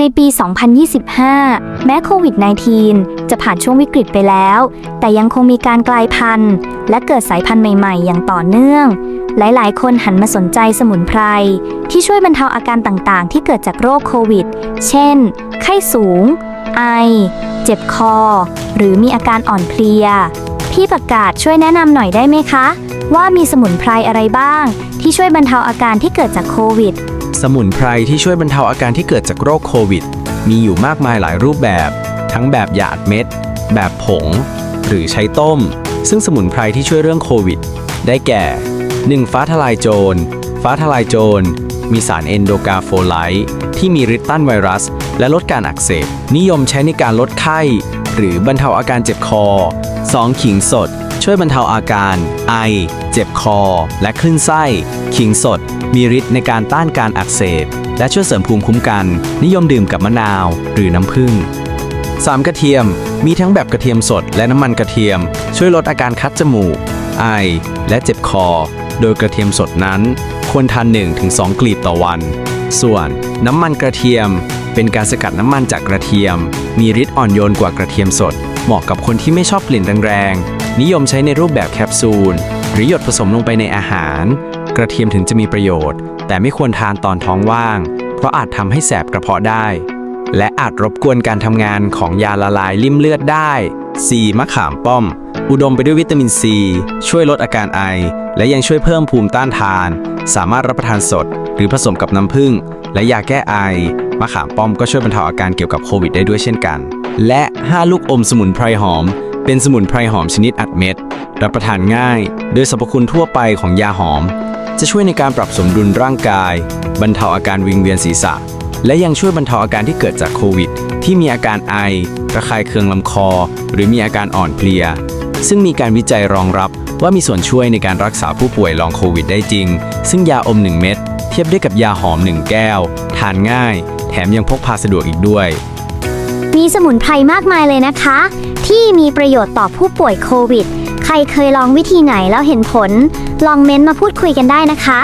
ในปี 2025 แม้โควิด -19 จะผ่านช่วงวิกฤตไปแล้ว แต่ยังคงมีการกลายพันธุ์ และเกิดสายพันธุ์ใหม่ ๆ อย่างต่อเนื่อง หลาย ๆ คนหันมาสนใจสมุนไพร ที่ช่วยบรรเทาอาการต่าง ๆ ที่เกิดจากโรคโควิด เช่น ไข้สูง ไอ เจ็บคอ หรือมีอาการอ่อนเพลีย พี่ประกาศช่วยแนะนำหน่อยได้ไหมคะ ว่ามีสมุนไพรอะไรบ้าง ที่ช่วยบรรเทาอาการที่เกิดจากโควิด สมุนไพรที่ช่วยบรรเทาอาการที่เกิดจากโรคโควิด มีอยู่มากมายหลายรูปแบบ ทั้งแบบหยาดเม็ด แบบผง หรือใช้ต้ม ซึ่งสมุนไพรที่ช่วยเรื่องโควิด ได้แก่ 1. ฟ้าทลายโจร ฟ้าทลายโจร มีสารเอนโดกาโฟไลต์ที่มีฤทธิ์ต้านไวรัส และลดการอักเสบ นิยมใช้ในการลดไข้ หรือบรรเทาอาการเจ็บคอ 2. ขิงสด ช่วยบรรเทาอาการ ไอ เจ็บคอ และคลื่นไส้ ขิงสด มีฤทธิ์ในการต้านการอักเสบ และช่วยเสริมภูมิคุ้มกัน นิยมดื่มกับมะนาว หรือน้ำผึ้ง 3. กระเทียม มีทั้งแบบกระเทียมสด และน้ำมันกระเทียม ช่วยลดอาการคัดจมูก ไอ และเจ็บคอ โดยกระเทียมสดนั้น ควรทาน 1-2 กลีบต่อวัน ส่วนน้ำมันกระเทียม เป็นการสกัดน้ำมันจากกระเทียม มีฤทธิ์อ่อนโยนกว่ากระเทียมสด เหมาะกับคนที่ไม่ชอบกลิ่นแรงๆ นิยมใช้ในรูปแบบแคปซูล หรือหยดผสมลงไปในอาหาร กระเทียมถึงจะมีประโยชน์ แต่ไม่ควรทานตอนท้องว่าง เพราะอาจทำให้แสบกระเพาะได้ และอาจรบกวนการทำงานของยาละลายลิ่มเลือดได้ 4. มะขามป้อม อุดมไปด้วยวิตามินซี ช่วยลดอาการไอ และยังช่วยเพิ่มภูมิต้านทาน สามารถรับประทานสด หรือผสมกับน้ำผึ้งและยาแก้ไอ มะขามป้อมก็ช่วยบรรเทาอาการเกี่ยวกับโควิดได้ด้วยเช่นกัน และ 5 ลูกอมสมุนไพรหอม เป็นสมุนไพรหอมชนิดอัดเม็ด รับประทานง่าย โดยสรรพคุณทั่วไปของยาหอม จะช่วยในการปรับสมดุลร่างกาย บรรเทาอาการวิงเวียนศีรษะ และยังช่วยบรรเทาอาการที่เกิดจากโควิด ที่มีอาการไอ ระคายเคืองลำคอ หรือมีอาการอ่อนเพลีย ซึ่งมีการวิจัยรองรับว่ามีส่วนช่วยในการรักษาผู้ป่วยลองโควิดได้จริง ซึ่งยาอม 1 เม็ดเทียบได้กับยาหอม 1 แก้ว ทานง่าย แถมยังพกพาสะดวกอีกด้วย มีสมุนไพรมากมายเลยนะคะ ที่มีประโยชน์ต่อผู้ป่วยโควิด ใครเคยลองวิธีไหนแล้วเห็นผล ลองเม้นต์มาพูดคุยกันได้นะคะ